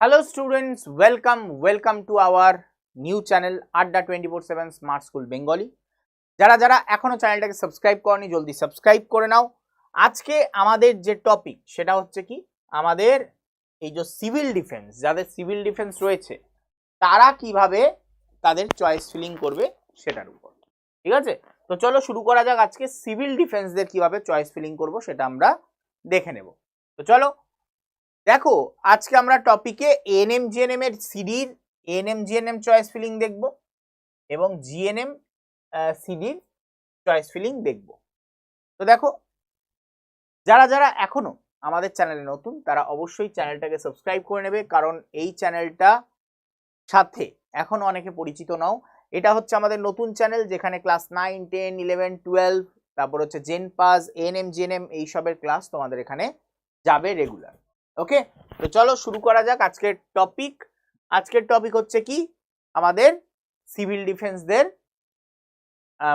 Hello students, welcome, welcome to our new channel Adda twenty four seven smart school Bengali যারা যারা এখনও চ্যানেলটাকে subscribe করনি জলদি সাবস্ক্রাইব করে নাও। আজকে আমাদের যে টপিক সেটা হচ্ছে কি? আমাদের এই যে সিভিল ডিফেন্স যাদের সিভিল ডিফেন্স রয়েছে তারা কীভাবে তাদের চয়েস ফিলিং করবে সেটার উপর। ঠিক আছে? তো চলো শুরু করা যাক আজকে। সিভিল ডিফেন্সদের কীভাবে চয়েস ফিলিং করব সেটা আমরা দেখে নেব। তো চলো দেখো, আজকে আমরা টপিকে এনএম জিএনএম এর সিডির এনএম জিএনএম চয়েস ফিলিং দেখব এবং জিএনএম সিডির চয়েস ফিলিং দেখব। তো দেখো, যারা যারা এখনও আমাদের চ্যানেলে নতুন, তারা অবশ্যই চ্যানেলটাকে সাবস্ক্রাইব করে নেবে, কারণ এই চ্যানেলটা সাথে এখনও অনেকে পরিচিত নাও। এটা হচ্ছে আমাদের নতুন চ্যানেল, যেখানে class nine ten eleven twelve তারপর হচ্ছে জেন পাস এনএম জিএনএম এইসবের ক্লাস তোমাদের এখানে যাবে রেগুলার ওকে তো চলো শুরু করা যাক আজকের টপিক আজকের টপিক হচ্ছে কি? আমাদের সিভিল ডিফেন্সদের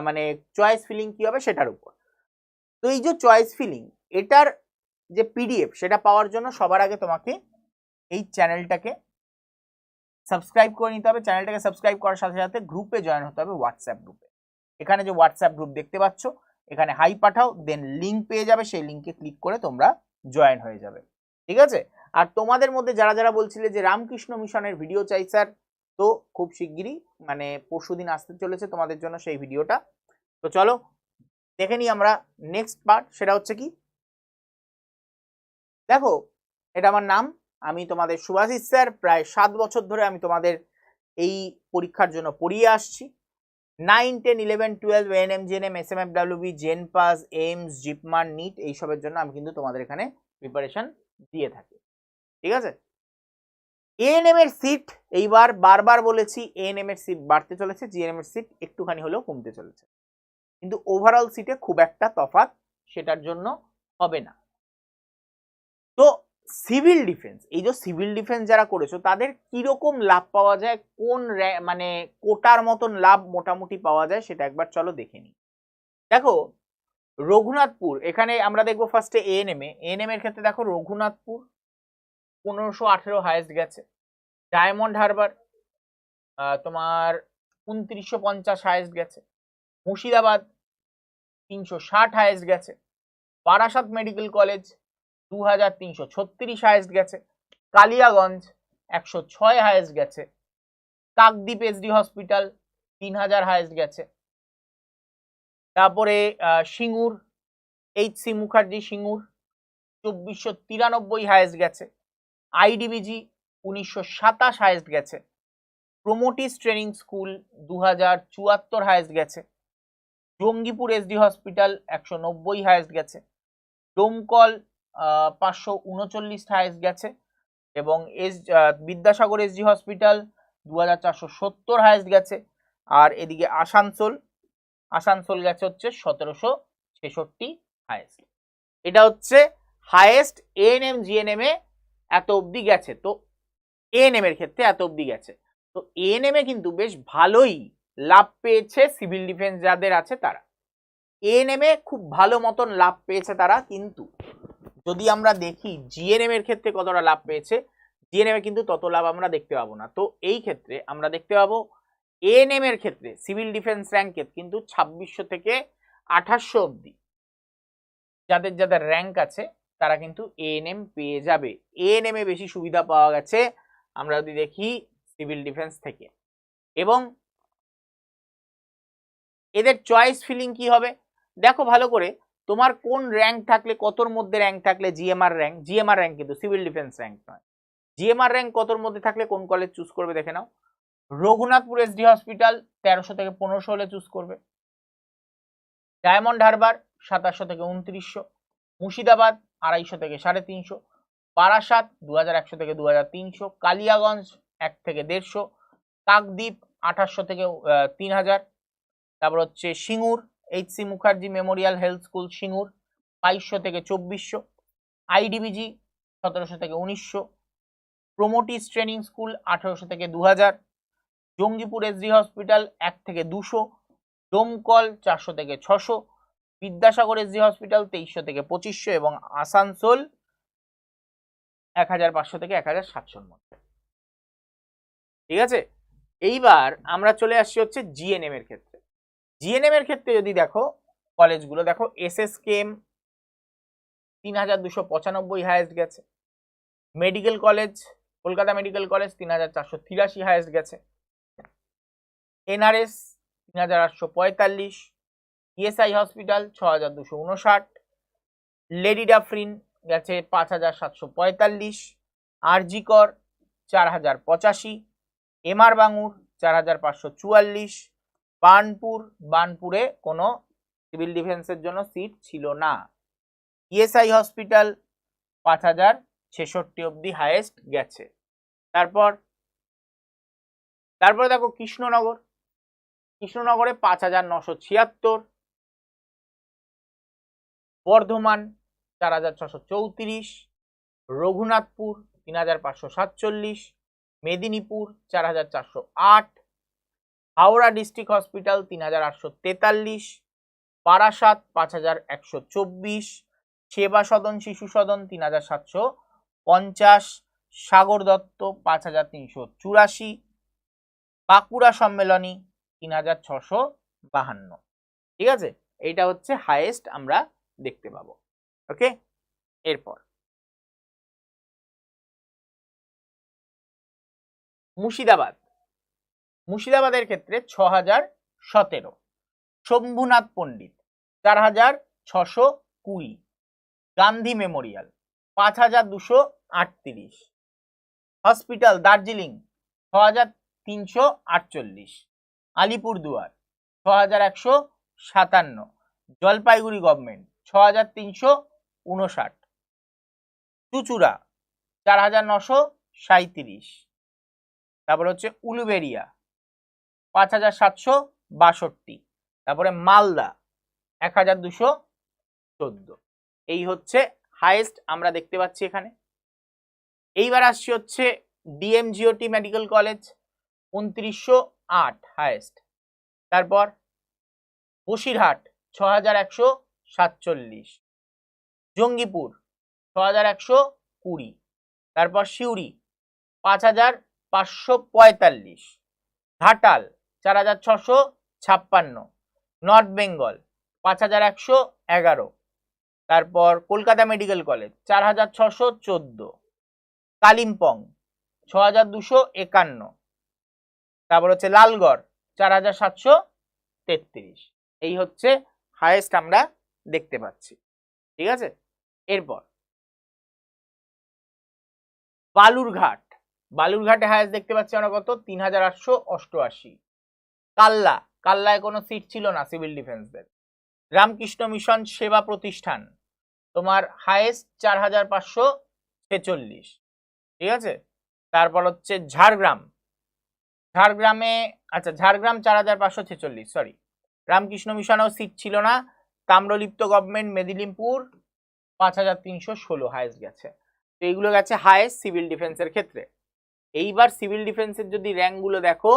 মানে চয়েস ফিলিং কি হবে সেটার উপর। তো এই যে চয়েস ফিলিং এটার যে পিডিএফ সেটা পাওয়ার জন্য সবার আগে তোমাকে এই চ্যানেলটাকে সাবস্ক্রাইব করে নিতে হবে। চ্যানেলটাকে সাবস্ক্রাইব করার সাথে সাথে গ্রুপে জয়েন হতে হবে হোয়াটসঅ্যাপ গ্রুপে এখানে যে হোয়াটসঅ্যাপ গ্রুপ দেখতে পাচ্ছ, এখানে হাই পাঠাও দেন লিঙ্ক পেয়ে যাবে, সেই লিঙ্কে ক্লিক করে তোমরা জয়েন হয়ে যাবে। ঠিক আছে? আর তোমাদের মধ্যে যারা যারা বলছিলে যে রামকৃষ্ণ মিশনের ভিডিও চাই স্যার, তো খুব শিগগিরই মানে পরশুদিন আসতে চলেছে তোমাদের জন্য সেই ভিডিওটা তো চলো, দেখে নিই আমরা নেক্সট পার্ট সেটা হচ্ছে কি? দেখো, এটা আমার নাম, আমি তোমাদের সুভাষিস স্যার, প্রায় সাত বছর ধরে আমি তোমাদের এই পরীক্ষার জন্য পড়িয়ে আসছি। Nine ten eleven twelve N M gen M S M F WB JENPAS AIIMS JIPMER NEET এইসবের জন্য আমি কিন্তু তোমাদের এখানে প্রিপারেশন দিয়ে থাকি। ঠিক আছে? এএনএম এর সিট এইবার বারবার বলেছি এএনএম এর সিট বাড়তে চলেছে জিএনএম এর সিট একটুখানি হলেও কমতে চলেছে। কিন্তু ওভারঅল সিটে খুব একটা তফাৎ সেটার জন্য হবে না। তো সিভিল ডিফেন্স এই যে সিভিল ডিফেন্স যারা করেছ, তাদের কীরকম লাভ পাওয়া যায়? কোন মানে কোটার মতন লাভ মোটামুটি পাওয়া যায় সেটা একবার চলো দেখে দেখো রঘুনাথপুর, এখানে আমরা দেখব ফার্স্টে এএনএম এ। এএনএম এর ক্ষেত্রে দেখো রঘুনাথপুর, পনেরোশো আঠেরো হায়েস্ট গেছে। ডায়মন্ড হারবার তোমার উনত্রিশশো পঞ্চাশ হায়েস্ট গেছে। মুর্শিদাবাদ, তিনশো ষাট হায়েস্ট গেছে। বারাসাত মেডিকেল কলেজ দু হাজার তিনশো ছত্রিশ হায়েস্ট গেছে। কালিয়াগঞ্জ, একশো ছয় হায়েস্ট গেছে। কাকদ্বীপ এসডি হসপিটাল তিন হাজার হায়েস্ট গেছে। তারপরে সিঙ্গুর এইচ সি মুখার্জি সিঙ্গুর, চব্বিশশো তিরানব্বই হায়েস্ট গেছে। আইডিবিজি উনিশশো সাতাশ হায়েস্ট গেছে। প্রোমোটিস ট্রেনিং স্কুল দু হাজার চুয়াত্তর হায়েস্ট গেছে। জঙ্গিপুর এসডি হসপিটাল একশো নব্বই হায়েস্ট গেছে। ডোমকল পাঁচশো উনচল্লিশ হায়েস্ট গেছে এবং এস বিদ্যাসাগর এসডি হসপিটাল দু হাজার চারশো সত্তর হায়েস্ট গেছে। আর এদিকে আসানসোল আসানসোল গেছে হচ্ছে সতেরোশো ছেষট্টি হায়েস্ট এটা হচ্ছে হায়েস্ট এএনএম জিএনএম এ এত অবধি গেছে। তো এএনএম এর ক্ষেত্রে এত অবধি গেছে। তো এএনএম এ কিন্তু বেশ ভালোই লাভ পেয়েছে সিভিল ডিফেন্স যাদের আছে তারা। এএনএম এ খুব ভালো মতন লাভ পেয়েছে তারা কিন্তু। যদি আমরা দেখি জিএনএম এর ক্ষেত্রে কতটা লাভ পেয়েছে জিএনএম কিন্তু তত লাভ আমরা দেখতে পাবো না। তো এই ক্ষেত্রে আমরা দেখতে পাবো এএনএম এর ক্ষেত্রে সিভিল ডিফেন্স র্যাঙ্কে কিন্তু ছাব্বিশশো থেকে আঠাশশো অবধি। যাদের যাদের র্যাঙ্ক আছে, তারা কিন্তু এএনএম পেয়ে যাবে। এএনএম এ বেশি সুবিধা পাওয়া গেছে, আমরা যদি দেখি সিভিল ডিফেন্স থেকে। এবং এদের চয়েস ফিলিং কি হবে? দেখো ভালো করে, তোমার কোন র্যাঙ্ক থাকলে, কতর মধ্যে র্যাঙ্ক থাকলে জিএমআর র্যাঙ্ক জিএমআর র্যাঙ্ক কিন্তু সিভিল ডিফেন্স র্যাঙ্ক নয়। জিএমআর র্যাঙ্ক কতর মধ্যে থাকলে, কোন কলেজ চুজ করবে, দেখে নাও। রঘুনাথপুর এসডি হসপিটাল তেরোশো থেকে পনেরোশো হলে চুজ করবে। ডায়মন্ড হারবার সাতাশশো থেকে উনত্রিশশো। মুর্শিদাবাদ আড়াইশো থেকে সাড়ে তিনশো। বারাসাত দু একশো থেকে দু তিনশো। কালিয়াগঞ্জ এক থেকে দেড়শো। কাকদ্বীপ আঠাশশো থেকে তিন হাজার তারপর হচ্ছে Singur H C Mukherjee memorial health school Singur, বাইশশো থেকে চব্বিশশো। আইডিবিজি সতেরোশো থেকে উনিশশো। প্রোমোটিস ট্রেনিং স্কুল আঠেরোশো থেকে দু হাজার জঙ্গিপুর এসডি হসপিটাল এক থেকে দুশো ডোমকল চারশো থেকে ছশো, বিদ্যাসাগর এসডি হসপিটাল তেইশশো থেকে পঁচিশশো এবং আসানসোল এক হাজার পাঁচশো থেকে এক হাজার সাতশোর মধ্যে। ঠিক আছে? এইবার আমরা চলে আসছি হচ্ছে জিএনএম এর ক্ষেত্রে। জিএনএম এর ক্ষেত্রে যদি দেখো, কলেজগুলো দেখো এস এস কেম তিন হাজার দুশো পঁচানব্বই হায়েস্ট গেছে। Medical college Kolkata medical college তিন হাজার চারশো তিরাশি হায়েস্ট গেছে। এনআরএস তিন হাজার আটশো পঁয়তাল্লিশ, ইএসআই হসপিটাল ছ হাজার দুশো উনষাট লেডি ডাফরিন গেছে পাঁচ হাজার সাতশো পঁয়তাল্লিশ, আরজিকর চার হাজার পঁচাশি, এমআর বাঙুর চার হাজার পাঁচশো চুয়াল্লিশ বানপুর বার্নপুরে কোনো সিভিল ডিফেন্সের জন্য সিট ছিল না। ইএসআই হসপিটাল পাঁচ হাজার ছেষট্টি অবধি হায়েস্ট গেছে। তারপর, তারপরে দেখো কৃষ্ণনগর কৃষ্ণনগরে পাঁচ হাজার নশো ছিয়াত্তর, বর্ধমান চার হাজার ছশো চৌত্রিশ, রঘুনাথপুর তিন হাজার পাঁচশো সাতচল্লিশ, মেদিনীপুর চার হাজার চারশো আট, হাওড়া ডিস্ট্রিক্ট হসপিটাল তিন হাজার আটশো তেতাল্লিশ, বারাসাত পাঁচ হাজার একশো চব্বিশ, সেবা সদন, শিশু সদন তিন হাজার সাতশো পঞ্চাশ, সাগর দত্ত পাঁচ হাজার তিনশো চুরাশি, বাঁকুড়া সম্মেলনী তিন হাজার ছশো বাহান্ন। ঠিক আছে? এইটা হচ্ছে হায়েস্ট আমরা দেখতে পাবো। ওকে এরপর। মুর্শিদাবাদ। মুর্শিদাবাদের ক্ষেত্রে ছ হাজার সতেরো। শম্ভুনাথ পণ্ডিত চার হাজার ছশো কুড়ি। গান্ধী মেমোরিয়াল, পাঁচ হাজার দুশো আটত্রিশ। হসপিটাল দার্জিলিং ছ হাজার তিনশো আটচল্লিশ। আলিপুরদুয়ার ছ হাজার একশো সাতান্ন। জলপাইগুড়ি গভর্নমেন্ট ছ হাজার তিনশো উনষাট। চুচুড়া চার হাজার নশো সাঁত্রিশ তারপরে হচ্ছে উলুবেরিয়া, পাঁচ হাজার সাতশো বাষট্টি। তারপরে মালদা, এক হাজার দুশো চোদ্দ। এই হচ্ছে হাইয়েস্ট আমরা দেখতে পাচ্ছি এখানে। এইবার আসছি হচ্ছে ডিএমজিওটি মেডিকেল কলেজ উনত্রিশশো আট হাইয়েস্ট তারপর বসিরহাট ছ হাজার একশো সাতচল্লিশ। জঙ্গিপুর ছ হাজার একশো কুড়ি। তারপর সিউড়ি পাঁচ হাজার পাঁচশো পঁয়তাল্লিশ। ঘাটাল চার হাজার ছশো ছাপ্পান্ন। নর্থ বেঙ্গল পাঁচ হাজার একশো এগারো। তারপর কলকাতা মেডিকেল কলেজ চার হাজার ছশো চোদ্দ। কালিম্পং ছ হাজার দুশো একান্ন। তারপর হচ্ছে লালগড়, চার হাজার সাতশো তেত্রিশ। এই হচ্ছে হায়েস্ট আমরা দেখতে পাচ্ছি। ঠিক আছে? এরপর বালুরঘাট। বালুরঘাটে হায়েস্ট দেখতে পাচ্ছি আমরা কত? তিন হাজার আটশো অষ্টআশি। কাল্লা। কাল্লায় কোনো সিট ছিল না সিভিল ডিফেন্সদের রামকৃষ্ণ মিশন সেবা প্রতিষ্ঠান। তোমার হায়েস্ট চার হাজার পাঁচশো ছেচল্লিশ। ঠিক আছে? তারপর হচ্ছে ঝাড়গ্রাম। ঝাড়গ্রামে আচ্ছা ঝাড়গ্রাম চার হাজার পাঁচশো ছেচল্লিশ সরি রামকৃষ্ণ মিশনেও সিট ছিল না। তাম্রলিপ্ত গভর্নমেন্ট মেদিনীপুর, পাঁচ হাজার তিনশো ষোলো হায়েস্ট গেছে। তো এইগুলো গেছে হায়েস্ট সিভিল ডিফেন্সের ক্ষেত্রে। এইবার সিভিল ডিফেন্সের যদি র্যাঙ্কগুলো দেখো,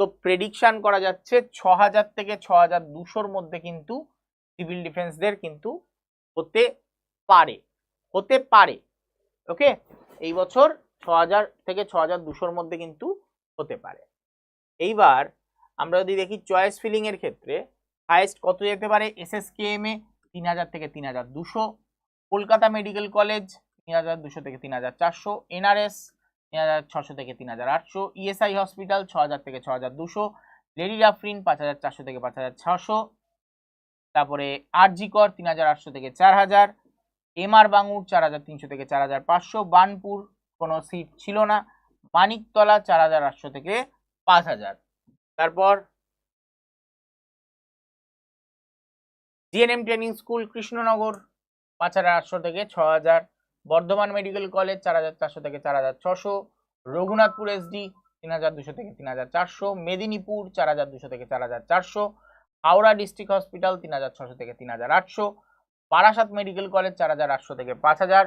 তো প্রেডিকশন করা যাচ্ছে ছ হাজার থেকে ছ হাজার দুশোর মধ্যে কিন্তু সিভিল ডিফেন্সদের কিন্তু হতে পারে। হতে পারে। ওকে এই বছর ছ হাজার থেকে ছ হাজার দুশোর মধ্যে কিন্তু হতে পারে। এইবার আমরা যদি দেখি চয়েস ফিলিং এর ক্ষেত্রে হাইয়েস্ট কত যেতে পারে? S S K M A তিন হাজার থেকে তিন হাজার দুশো, কলকাতা মেডিকেল কলেজ তিন হাজার দুশো থেকে তিন হাজার চারশো এনআরএস তিন হাজার ছশো থেকে তিন হাজার আটশো ইএসআই হসপিটাল ছ হাজার থেকে ছ হাজার দুশো লেডি রাফরিন পাঁচ হাজার চারশো থেকে পাঁচ হাজার ছশো, তারপরে আরজি কর তিন হাজার আটশো থেকে চার হাজার এমআর বাঙুর চার হাজার তিনশো থেকে চার হাজার পাঁচশো বানপুর কোনো সিট ছিল না। মানিকতলা চার হাজার আটশো থেকে পাঁচ হাজার। তারপর জিএনএম ট্রেনিং স্কুল কৃষ্ণনগর, পাঁচ হাজার আটশো থেকে ছ হাজার। বর্ধমান মেডিকেল কলেজ, চার হাজার চারশো থেকে চার হাজার ছশো। রঘুনাথপুর এসডি তিন হাজার দুশো থেকে তিন হাজার চারশো। মেদিনীপুর, চার হাজার দুশো থেকে চার হাজার চারশো। হাওড়া ডিস্ট্রিক্ট হসপিটাল, তিন হাজার ছশো থেকে তিন হাজার আটশো। বারাসাত মেডিকেল কলেজ, চার হাজার আটশো থেকে পাঁচ হাজার।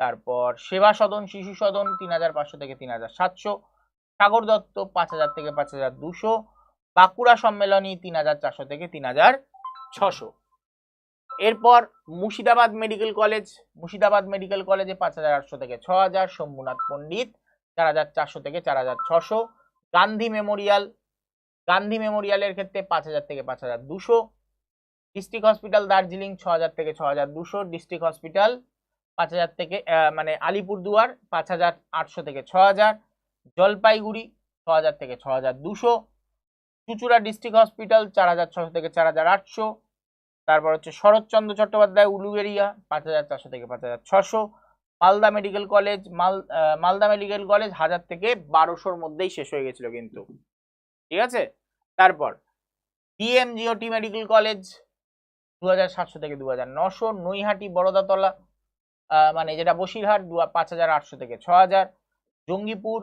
তারপর সেবা সদন, শিশু সদন তিন হাজার পাঁচশো থেকে তিন হাজার সাতশো, সাগর দত্ত পাঁচ হাজার থেকে পাঁচ হাজার দুশো, বাঁকুড়া সম্মেলনী তিন হাজার চারশো থেকে তিন হাজার ছশো। এরপর Murshidabad medical college, Murshidabad medical কলেজে পাঁচ হাজার আটশো থেকে ছ হাজার শম্ভুনাথ পণ্ডিত চার হাজার চারশো থেকে চার হাজার ছশো, গান্ধী মেমোরিয়াল, গান্ধী মেমোরিয়ালের ক্ষেত্রে পাঁচ হাজার থেকে পাঁচ হাজার দুশো, ডিস্ট্রিক্ট হসপিটাল দার্জিলিং ছ হাজার থেকে ছ হাজার দুশো, ডিস্ট্রিক্ট হসপিটাল পাঁচ হাজার থেকে মানে আলিপুরদুয়ার পাঁচ হাজার আটশো থেকে ছ হাজার, জলপাইগুড়ি ছ হাজার থেকে ছ হাজার দুশো, চুচুড়া ডিস্ট্রিক্ট হসপিটাল চার হাজার ছশো থেকে চার হাজার আটশো, তারপর হচ্ছে শরৎচন্দ্র চট্টোপাধ্যায় উলুবেরিয়া পাঁচ হাজার চারশো থেকে পাঁচ হাজার ছশো মালদা মেডিকেল কলেজ, মাল মালদা মেডিকেল কলেজ হাজার থেকে বারোশোর মধ্যেই শেষ হয়ে গেছিল কিন্তু। ঠিক আছে? তারপর ডিএমজিওটি মেডিকেল কলেজ দু হাজার সাতশো থেকে দু হাজার নশো নৈহাটি বড়দাতলা মানে যেটা বসিরহাট দু, পাঁচ হাজার আটশো থেকে ছ হাজার, জঙ্গিপুর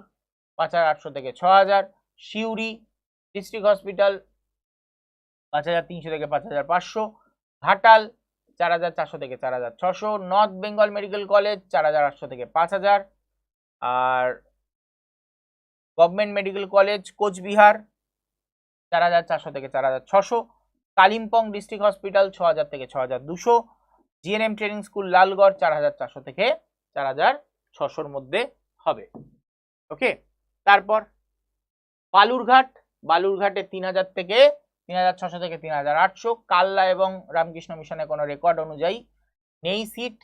পাঁচ হাজার আটশো থেকে ছ হাজার, সিউড়ি ডিস্ট্রিক্ট হসপিটাল পাঁচ হাজার তিনশো থেকে পাঁচ হাজার পাঁচশো, ঘাটাল চার হাজার চারশো থেকে চার হাজার ছশো, নর্থ বেঙ্গল মেডিকেল কলেজ চার হাজার আটশো থেকে পাঁচ হাজার, আর গভর্নমেন্ট মেডিকেল কলেজ কোচবিহার চার হাজার চারশো থেকে চার হাজার ছশো, কালিম্পং ডিস্ট্রিক্ট হসপিটাল ছ হাজার থেকে ছ হাজার দুশো জিএনএম ট্রেনিং স্কুল লালগড়, চার হাজার চারশো থেকে চার হাজার ছশোর মধ্যে হবে। ওকে? তারপর বালুরঘাট, বালুরঘাটে তিন হাজার থেকে তিন হাজার ছশো থেকে তিন হাজার আটশো। কাল্লা এবং রামকৃষ্ণ মিশনে কোনো রেকর্ড অনুযায়ী নেই সিট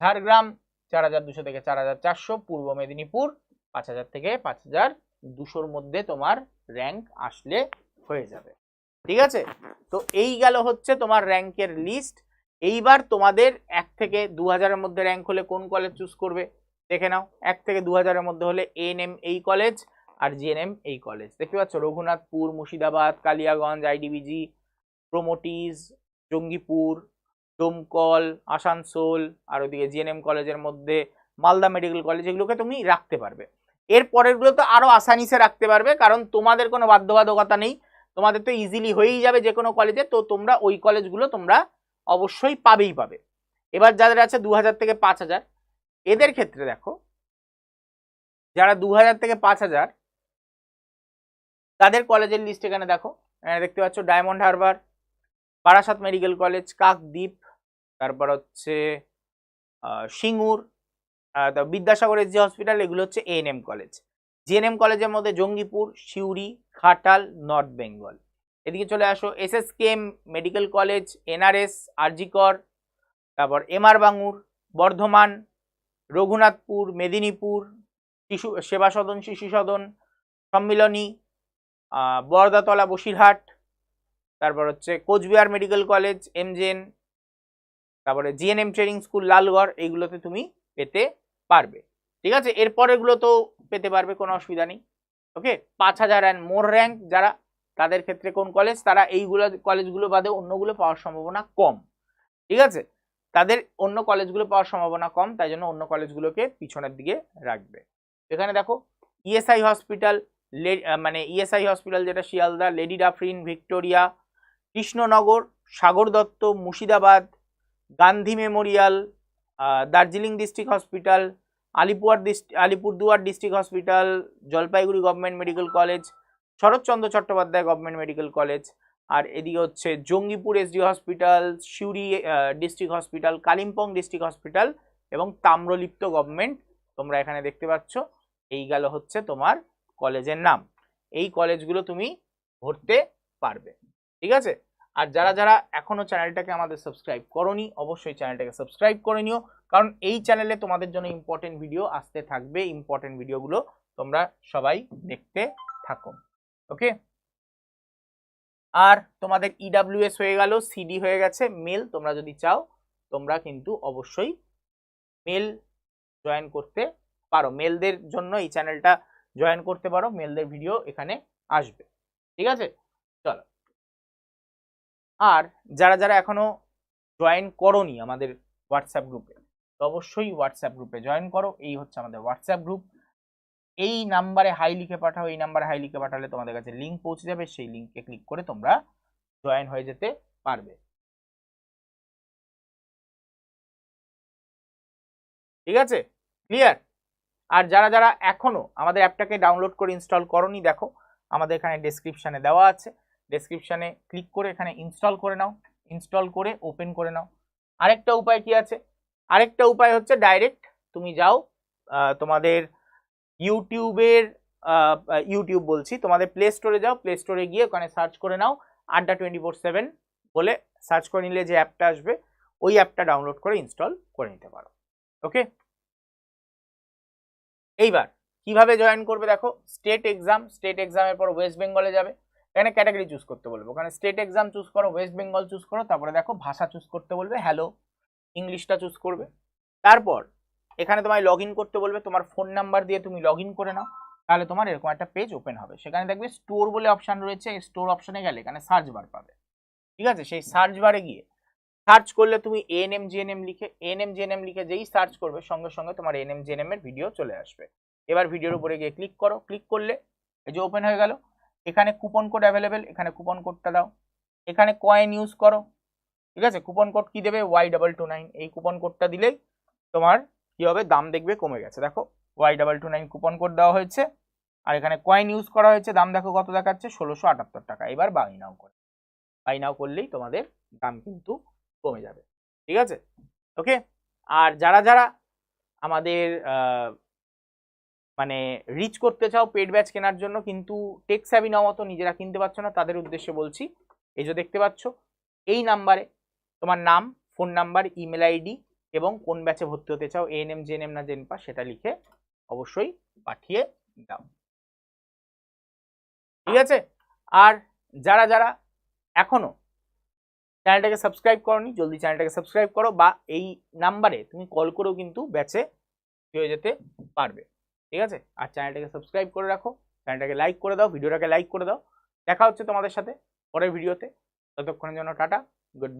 ঝাড়গ্রাম, চার হাজার দুশো থেকে চার হাজার চারশো। পূর্ব মেদিনীপুর, পাঁচ হাজার থেকে পাঁচ হাজার দুশোর মধ্যে তোমার র্যাঙ্ক আসলে হয়ে যাবে। ঠিক আছে? তো এই গেল হচ্ছে তোমার র্যাঙ্কের লিস্ট এইবার তোমাদের এক থেকে দু হাজারের মধ্যে র্যাঙ্ক হলে কোন কলেজ চুজ করবে? দেখে নাও, এক থেকে দু হাজারের মধ্যে হলে এএনএম এই কলেজ আর জিএনএম এই কলেজ দেখতে পাচ্ছ, রঘুনাথপুর, মুর্শিদাবাদ, কালিয়াগঞ্জ আইডিবিজি প্রোমোটিজ জঙ্গিপুর ডোমকল আসানসোল আর ওদিকে জিএনএম কলেজের মধ্যে মালদা মেডিকেল কলেজ এগুলোকে তুমি রাখতে পারবে। এর পরেরগুলো তো আরও আসানিসে রাখতে পারবে, কারণ তোমাদের কোনো বাধ্যবাধকতা নেই। তোমাদের তো ইজিলি হয়েই যাবে যে কোনো কলেজে তো তোমরা ওই কলেজগুলো তোমরা অবশ্যই পাবেই পাবে। এবার যাদের আছে দু হাজার থেকে পাঁচ হাজার এদের ক্ষেত্রে দেখো যারা দু হাজার থেকে পাঁচ হাজার তাদের কলেজের লিস্ট এখানে দেখো দেখতে পাচ্ছ Diamond Harbour Barasat medical college Kakdwip তারপর হচ্ছে সিঙ্গুর আহ, তো বিদ্যাসাগর এসজি হসপিটাল এগুলো হচ্ছে এএনএম কলেজ জিএনএম কলেজের মধ্যে জঙ্গিপুর সিউড়ি ঘাটাল নর্থ বেঙ্গল এদিকে চলে আসো, SSKM, medical college, NRS, RG Kar, তারপর এমআর বাঙুর বর্ধমান, রঘুনাথপুর, মেদিনীপুর, শিশু, সেবা সদন, শিশু সদন, সম্মিলনী বরদাতলা, বসিরহাট, তারপর হচ্ছে কোচবিহার মেডিকেল কলেজ এমজেন তারপরে জিএনএম ট্রেনিং স্কুল, লালগড়, এইগুলোতে তুমি পেতে পারবে। ঠিক আছে? এরপর এগুলো তো পেতে পারবে, কোনো অসুবিধা নেই। ওকে? পাঁচ হাজার অ্যান্ড মোর র্যাঙ্ক যারা তাদের ক্ষেত্রে কোন কলেজ তারা এইগুলো কলেজগুলো বাদে অন্যগুলো পাওয়ার সম্ভাবনা কম। ঠিক আছে? তাদের অন্য কলেজগুলো পাওয়ার সম্ভাবনা কম, তাই জন্য অন্য কলেজগুলোকে পিছনের দিকে রাখবে। এখানে দেখো ইএসআই হসপিটাল মানে ইএসআই হসপিটাল যেটা Sealdah Lady Dufferin Victoria Krishnanagar, Sagar Dutta, Murshidabad, Gandhi memorial Darjeeling district hospital Alipore district Alipurduar district hospital, Jalpaiguri government medical college Saratchandra Chattopadhyay government medical college আর এদিকে হচ্ছে Jangipur SD hospital Suri district hospital Kalimpong district hospital এবং Tamralipta government তোমরা এখানে দেখতে পাচ্ছ। এই গেল হচ্ছে তোমার কলেজের নাম। এই কলেজগুলো তুমি ভরতে পারবে। ঠিক আছে? আর যারা যারা এখনও চ্যানেলটাকে আমাদের সাবস্ক্রাইব করনি, অবশ্যই চ্যানেলটাকে সাবস্ক্রাইব করে নিও। কারণ এই চ্যানেলে তোমাদের জন্য ইম্পর্টেন্ট ভিডিও আসতে থাকবে। ইম্পর্টেন্ট ভিডিওগুলো তোমরা সবাই দেখতে থাকো। ওকে? আর তোমাদের ইডাব্লিউএস হয়ে গেল সিডি হয়ে গেছে মেল তোমরা যদি চাও, তোমরা কিন্তু অবশ্যই মেল জয়েন করতে পারো। মেলদের জন্য এই চ্যানেলটা জয়েন করতে পারো মেলদের ভিডিও এখানে আসবে। ঠিক আছে? চলো। আর যারা যারা এখনও জয়েন করনি আমাদের হোয়াটসঅ্যাপ গ্রুপে তো অবশ্যই হোয়াটসঅ্যাপ গ্রুপে জয়েন করো। এই হচ্ছে আমাদের হোয়াটসঅ্যাপ গ্রুপ এই নাম্বারে হাই লিখে পাঠাও, এই নাম্বারে হাই লিখে পাঠালে তোমাদের কাছে লিঙ্ক পৌঁছে যাবে, সেই লিঙ্কে ক্লিক করে তোমরা জয়েন হয়ে যেতে পারবে। ঠিক আছে? ক্লিয়ার আর যারা যারা এখনও আমাদের অ্যাপটাকে ডাউনলোড করে ইনস্টল করনি, দেখো, আমাদের এখানে ডেসক্রিপশানে দেওয়া আছে। ডেসক্রিপশানে ক্লিক করে এখানে ইনস্টল করে নাও। ইনস্টল করে ওপেন করে নাও। আরেকটা উপায় কি আছে? আরেকটা উপায় হচ্ছে ডাইরেক্ট তুমি যাও তোমাদের ইউটিউবের ইউটিউব বলছি। তোমাদের প্লে স্টোরে যাও প্লে স্টোরে গিয়ে ওখানে সার্চ করে নাও আড্ডা টোয়েন্টি ফোর সেভেন বলে সার্চ করে নিলে যে অ্যাপটা আসবে, ওই অ্যাপটা ডাউনলোড করে ইনস্টল করে নিতে পারো। ওকে এইবার, কীভাবে জয়েন করবে দেখো স্টেট এক্সাম স্টেট এক্সামের পর ওয়েস্ট বেঙ্গলে যাবে। এখানে ক্যাটাগরি চুজ করতে বলবে। ওখানে স্টেট এক্সাম চুজ করো ওয়েস্ট বেঙ্গল চুজ করো, তারপরে দেখো ভাষা চুজ করতে বলবে হ্যালো ইংলিশটা চুজ করবে। তারপর এখানে তোমায় লগ করতে বলবে, তোমার ফোন নাম্বার দিয়ে তুমি লগ করে নাও, তাহলে তোমার এরকম একটা পেজ ওপেন হবে। সেখানে দেখবে স্টোর বলে অপশন রয়েছে স্টোর অপশনে গেলে এখানে সার্চ বার পাবে। ঠিক আছে? সেই সার্চ বারে গিয়ে সার্চ করলে তুমি এএনএম জিএনএম লিখে এএনএম জিএনএম লিখে যেই সার্চ করবে, সঙ্গে সঙ্গে তোমার এএনএম জিএনএম এর ভিডিও চলে আসবে। এবার ভিডিওর উপরে গিয়ে ক্লিক করো। ক্লিক করলে এই যে ওপেন হয়ে গেল। এখানে কুপন কোড অ্যাভেলেবেল এখানে কুপন কোডটা দাও। এখানে কয়েন ইউজ করো। ঠিক আছে? কুপন কোড কি দেবে? ওয়াই ডাবল টু নাইন এই কুপন কোডটা দিলেই তোমার কি হবে? দাম দেখবে কমে গেছে। দেখো Y double two nine coupon code দেওয়া হয়েছে। আর এখানে কয়েন ইউজ করা হয়েছে। দাম দেখো কত দেখাচ্ছে? ষোলোশো আটাত্তর টাকা। এবার বাই নাও করে বাই নাও করলেই তোমাদের দাম কিন্তু কমে যাবে। ঠিক আছে? ওকে আর যারা যারা আমাদের মানে রিচ করতে চাও পেড ব্যাচ কেনার জন্য কিন্তু টেক স্যাভি নেওয়া মতো নিজেরা কিনতে পারছ না, তাদের উদ্দেশ্যে বলছি, এই যে দেখতে পাচ্ছ, এই নাম্বারে তোমার নাম ফোন নাম্বার ইমেল আইডি এবং কোন ব্যাচে ভর্তি হতে চাও এএনএম জেএনএম না জেনপা সেটা লিখে অবশ্যই পাঠিয়ে দাও। ঠিক আছে? আর যারা যারা এখনও চ্যানেলটাকে সাবস্ক্রাইব করনি, জলদি চ্যানেলটাকে সাবস্ক্রাইব করো বা এই নাম্বারে তুমি কল করেও কিন্তু ব্যাচে হয়ে যেতে পারবে। ঠিক আছে? আর চ্যানেলটাকে সাবস্ক্রাইব করে রাখো চ্যানেলটাকে লাইক করে দাও ভিডিওটাকে লাইক করে দাও। দেখা হচ্ছে তোমাদের সাথে পরের ভিডিওতে ততক্ষণের জন্য টাটা গুড